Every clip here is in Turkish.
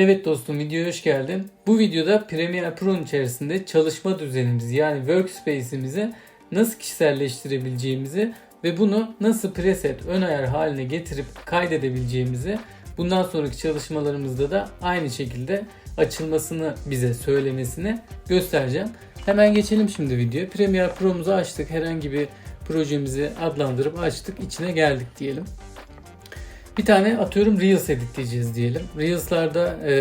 Evet dostum videoya hoş geldin. Bu videoda Premiere Pro'nun içerisinde çalışma düzenimizi yani workspace'imizi nasıl kişiselleştirebileceğimizi ve bunu nasıl preset ön ayar haline getirip kaydedebileceğimizi bundan sonraki çalışmalarımızda da aynı şekilde açılmasını bize söylemesini göstereceğim. Hemen geçelim şimdi videoya. Premiere Pro'muzu açtık. Herhangi bir projemizi adlandırıp açtık. içine geldik diyelim. Bir tane atıyorum Reels editleyeceğiz diyelim. Reels'larda e,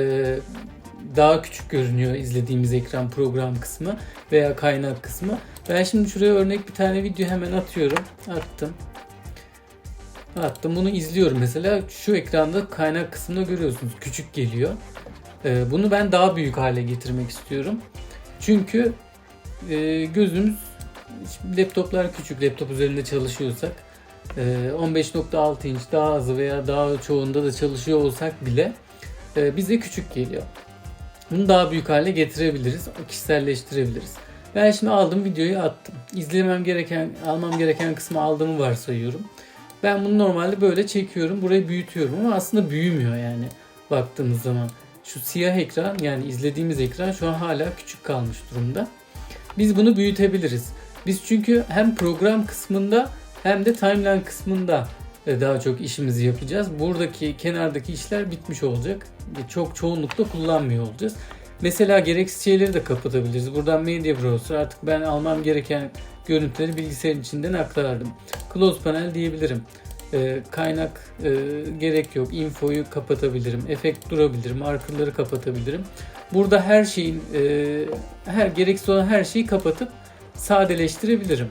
daha küçük görünüyor izlediğimiz ekran program kısmı veya kaynak kısmı. Ben şimdi şuraya örnek bir tane video hemen atıyorum. Attım. Attım. Bunu izliyorum mesela. Şu ekranda kaynak kısmında görüyorsunuz. Küçük geliyor. E, bunu ben daha büyük hale getirmek istiyorum. Çünkü e, gözümüz laptoplar küçük. Laptop üzerinde çalışıyorsak 15.6 inç daha azı veya daha çoğunda da çalışıyor olsak bile e, bize küçük geliyor. Bunu daha büyük hale getirebiliriz, kişiselleştirebiliriz. Ben şimdi aldım videoyu attım. İzlemem gereken, almam gereken kısmı aldığımı varsayıyorum. Ben bunu normalde böyle çekiyorum, burayı büyütüyorum ama aslında büyümüyor yani baktığımız zaman. Şu siyah ekran yani izlediğimiz ekran şu an hala küçük kalmış durumda. Biz bunu büyütebiliriz. Biz çünkü hem program kısmında hem de timeline kısmında e, daha çok işimizi yapacağız. Buradaki kenardaki işler bitmiş olacak. Çok çoğunlukla kullanmıyor olacağız. Mesela gereksiz şeyleri de kapatabiliriz. Buradan Media Browser artık ben almam gereken görüntüleri bilgisayarın içinden aktardım. Close Panel diyebilirim. E, kaynak e, gerek yok. Infoyu kapatabilirim. Efekt durabilirim. Markerları kapatabilirim. Burada her şeyin e, her gereksiz olan her şeyi kapatıp sadeleştirebilirim.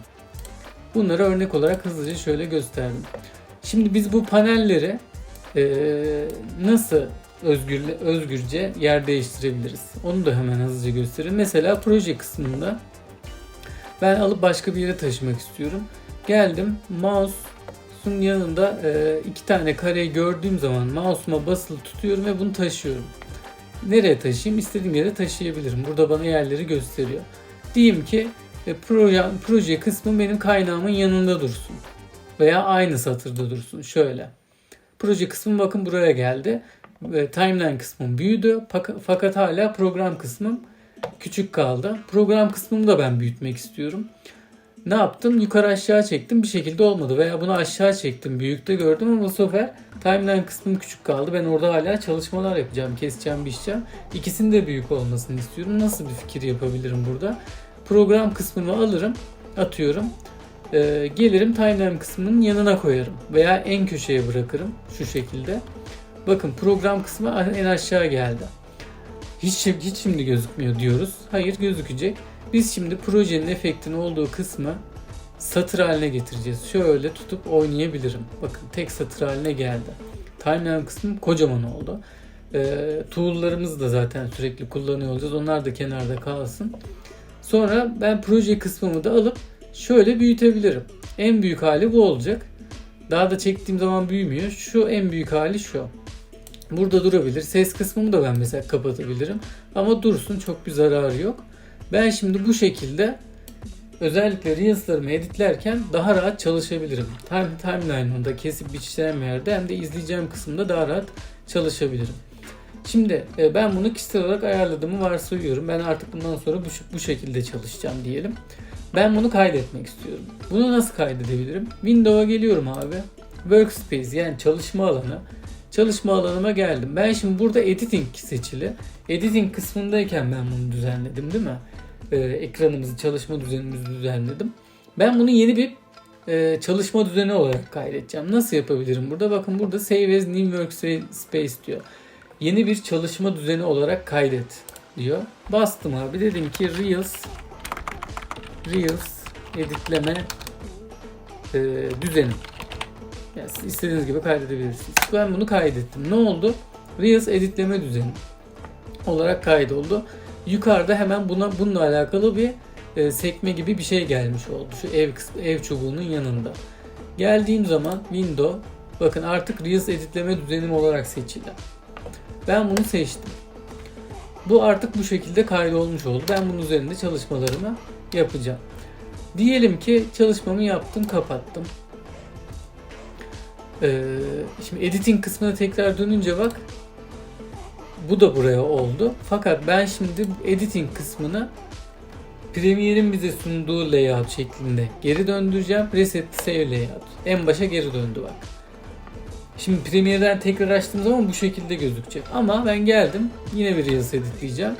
Bunları örnek olarak hızlıca şöyle gösterdim. Şimdi biz bu panelleri e, nasıl özgür, özgürce yer değiştirebiliriz? Onu da hemen hızlıca göstereyim. Mesela proje kısmında ben alıp başka bir yere taşımak istiyorum. Geldim mouse'un yanında e, iki tane kareyi gördüğüm zaman mouse'uma basılı tutuyorum ve bunu taşıyorum. Nereye taşıyayım? İstediğim yere taşıyabilirim. Burada bana yerleri gösteriyor. Diyeyim ki ve proje, proje kısmı benim kaynağımın yanında dursun. Veya aynı satırda dursun. Şöyle. Proje kısmım bakın buraya geldi. Ve timeline kısmım büyüdü. Fakat hala program kısmım küçük kaldı. Program kısmımı da ben büyütmek istiyorum. Ne yaptım? Yukarı aşağı çektim. Bir şekilde olmadı. Veya bunu aşağı çektim. Büyükte gördüm ama bu sefer timeline kısmım küçük kaldı. Ben orada hala çalışmalar yapacağım. Keseceğim, biçeceğim. İkisinin de büyük olmasını istiyorum. Nasıl bir fikir yapabilirim burada? Program kısmını alırım, atıyorum. E, gelirim timeline kısmının yanına koyarım veya en köşeye bırakırım şu şekilde. Bakın program kısmı en aşağı geldi. Hiç, hiç şimdi gözükmüyor diyoruz. Hayır gözükecek. Biz şimdi projenin efektinin olduğu kısmı satır haline getireceğiz. Şöyle tutup oynayabilirim. Bakın tek satır haline geldi. Timeline kısmı kocaman oldu. E, tool'larımızı da zaten sürekli kullanıyor olacağız. Onlar da kenarda kalsın. Sonra ben proje kısmımı da alıp şöyle büyütebilirim. En büyük hali bu olacak. Daha da çektiğim zaman büyümüyor. Şu en büyük hali şu. Burada durabilir. Ses kısmımı da ben mesela kapatabilirim. Ama dursun çok bir zararı yok. Ben şimdi bu şekilde özellikle Reels'larımı editlerken daha rahat çalışabilirim. Time, timeline'ında kesip biçeceğim yerde hem de izleyeceğim kısımda daha rahat çalışabilirim. Şimdi e, ben bunu kişisel olarak ayarladığımı varsayıyorum. Ben artık bundan sonra bu, bu şekilde çalışacağım diyelim. Ben bunu kaydetmek istiyorum. Bunu nasıl kaydedebilirim? Windows'a geliyorum abi. Workspace yani çalışma alanı. Çalışma alanıma geldim. Ben şimdi burada editing seçili. Editing kısmındayken ben bunu düzenledim değil mi? Ee, ekranımızı, çalışma düzenimizi düzenledim. Ben bunu yeni bir e, çalışma düzeni olarak kaydedeceğim. Nasıl yapabilirim burada? Bakın burada Save as New Workspace diyor yeni bir çalışma düzeni olarak kaydet diyor. Bastım abi dedim ki Reels Reels editleme e, düzeni. Yani istediğiniz gibi kaydedebilirsiniz. Ben bunu kaydettim. Ne oldu? Reels editleme düzeni olarak kaydoldu. Yukarıda hemen buna bununla alakalı bir e, sekme gibi bir şey gelmiş oldu. Şu ev ev çubuğunun yanında. Geldiğim zaman window bakın artık Reels editleme düzenim olarak seçildi. Ben bunu seçtim. Bu artık bu şekilde kaydolmuş oldu. Ben bunun üzerinde çalışmalarımı yapacağım. Diyelim ki çalışmamı yaptım, kapattım. Ee, şimdi editing kısmına tekrar dönünce bak Bu da buraya oldu. Fakat ben şimdi editing kısmını Premiere'in bize sunduğu layout şeklinde geri döndüreceğim. Reset save layout. En başa geri döndü bak. Şimdi Premiere'den tekrar açtığım zaman bu şekilde gözükecek. Ama ben geldim. Yine bir Reels editleyeceğim.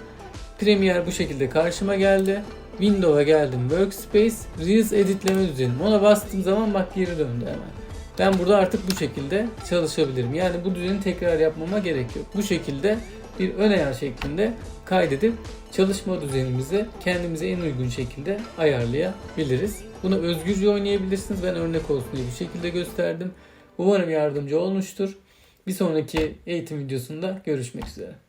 Premiere bu şekilde karşıma geldi. Windows'a geldim. Workspace, Reels editleme düzeni. Ona bastığım zaman bak geri döndü hemen. Ben burada artık bu şekilde çalışabilirim. Yani bu düzeni tekrar yapmama gerek yok. Bu şekilde bir ön ayar şeklinde kaydedip çalışma düzenimizi kendimize en uygun şekilde ayarlayabiliriz. Bunu özgürce oynayabilirsiniz. Ben örnek olsun diye bu şekilde gösterdim. Umarım yardımcı olmuştur. Bir sonraki eğitim videosunda görüşmek üzere.